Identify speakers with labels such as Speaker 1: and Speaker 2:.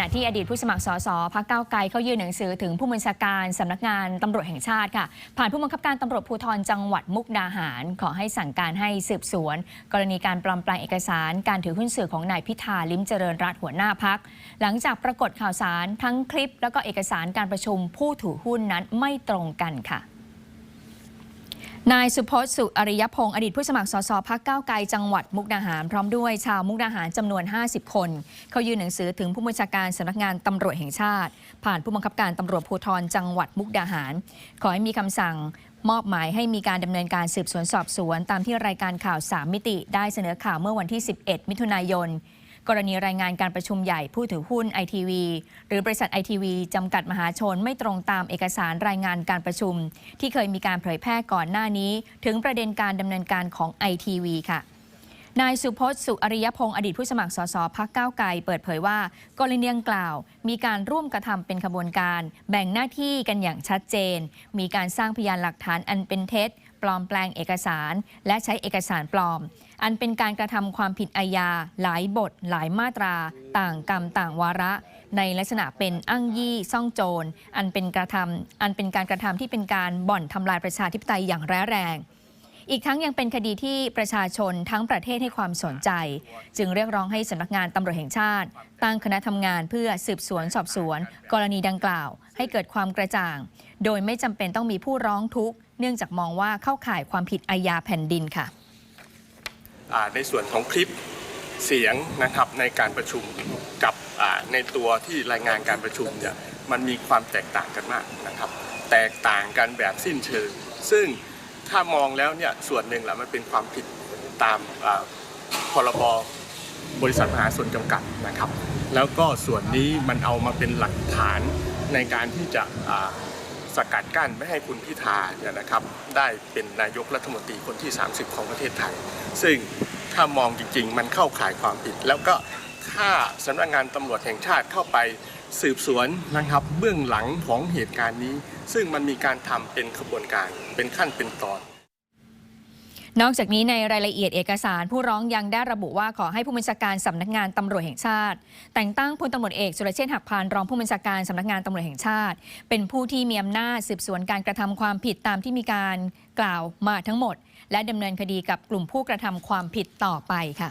Speaker 1: ณะที่อดีตผู้สมัครสสพักเก้าไกลเขายื่นหนังสือถึงผู้บัญชาการสำนักงานตำรวจแห่งชาติค่ะ ผ่านผู้บังคับการตำรวจภูธรจังหวัดมุกดาหาร ขอให้สั่งการให้สืบสวน กรณีการปลอมแปลงเอกสาร การถือหุ้นสื่อของนายพิธาลิ้มเจริญรัตหัวหน้าพัก หลังจากปรากฏข่าวสารทั้งคลิป แล้วก็เอกสารการประชุมผู้ถือหุ้นนั้นไม่ตรงกันค่ะ นายสุพจน์สุอริยพงศ์อดีตผู้สมัครสสพักเก้าไกลจังหวัดมุกดาหาร พร้อมด้วยชาวมุกดาหารจำนวน 50 คน เขายื่นหนังสือถึงผู้บัญชาการสำนักงานตำรวจแห่งชาติ ผ่านผู้บังคับการตำรวจภูธรจังหวัดมุกดาหาร ขอให้มีคำสั่งมอบหมายให้มีการดำเนินการสืบสวนสอบสวน ตามที่รายการข่าว 3 มิติ ได้เสนอข่าวเมื่อวันที่ 11 มิถุนายน กรณีรายงานการประชุมใหญ่ผู้ถือหุ้นไอทีวีหรือบริษัทไอทีวีจำกัดมหาชนไม่ตรงตามเอกสารรายงานการประชุม ที่เคยมีการเผยแพร่ก่อนหน้านี้ ถึงประเด็นการดำเนินการของไอทีวีค่ะ นายสุพจน์สุอริยพงศ์อดีตผู้สมัครสสพักก้าวไกลเปิดเผยว่ากรณีดังกล่าว มีการร่วมกระทำเป็นขบวนการ แบ่งหน้าที่กันอย่างชัดเจน มีการสร้างพยานหลักฐานอันเป็นเท็จ ปลอมแปลงเอกสาร และใช้เอกสารปลอม อันเป็นการกระทำความผิดอาญาหลายบท หลายมาตรา ต่างกรรมต่างวาระ ในลักษณะเป็นอ้างยี่ซ่องโจร อันเป็นกระทำอันเป็นการกระทำที่เป็นการบ่อนทำลายประชาธิปไตยอย่างร้ายแรง อีกทั้งยังเป็นคดีที่ประชาชนทั้งประเทศให้ความสนใจ จึงเรียกร้องให้สำนักงานตำรวจแห่งชาติ ตั้งคณะทำงานเพื่อสืบสวนสอบสวน กรณีดังกล่าว ให้เกิดความกระจ่าง โดยไม่จำเป็นต้องมีผู้ร้องทุกข์เนื่องจากมองว่าเข้าข่ายความผิดอาญาแผ่นดินค่ะ
Speaker 2: ในส่วนของคลิปเสียงนะครับในการประชุมกับในตัวที่รายงานการประชุมเนี่ยมันมีความแตกต่างกันมากนะครับ แตกต่างกันแบบสิ้นเชิง ซึ่ง ถ้ามองแล้วเนี่ยส่วนหนึ่งแหละมันเป็นความผิดตามพรบบริษัทมหาส่วนจำกัดนะครับ แล้วก็ส่วนนี้มันเอามาเป็นหลักฐานในการที่จะสกัดกั้นไม่ให้คุณพิธาเนี่ยนะครับ ได้เป็นนายกรัฐมนตรีคนที่ 30 ของประเทศไทย ซึ่งถ้ามองจริงๆ มันเข้าข่ายความผิด แล้วก็ถ้าสำนักงานตำรวจแห่งชาติเข้าไป สืบสวนนะครับเบื้องหลังของเหตุการณ์นี้ ซึ่งมันมีการทำเป็นขบวนการเป็นขั้นเป็นตอน
Speaker 1: นอกจากนี้ในรายละเอียดเอกสารผู้ร้องยังได้ระบุว่าขอให้ผู้บัญชาการสำนักงานตำรวจแห่งชาติ แต่งตั้งพลตำรวจเอกสุรเชษฐ์หักพานรองผู้บัญชาการสำนักงานตำรวจแห่งชาติ เป็นผู้ที่มีอำนาจสืบสวนการกระทำความผิดตามที่มีการกล่าวมาทั้งหมด และดำเนินคดีกับกลุ่มผู้กระทำความผิดต่อไปค่ะ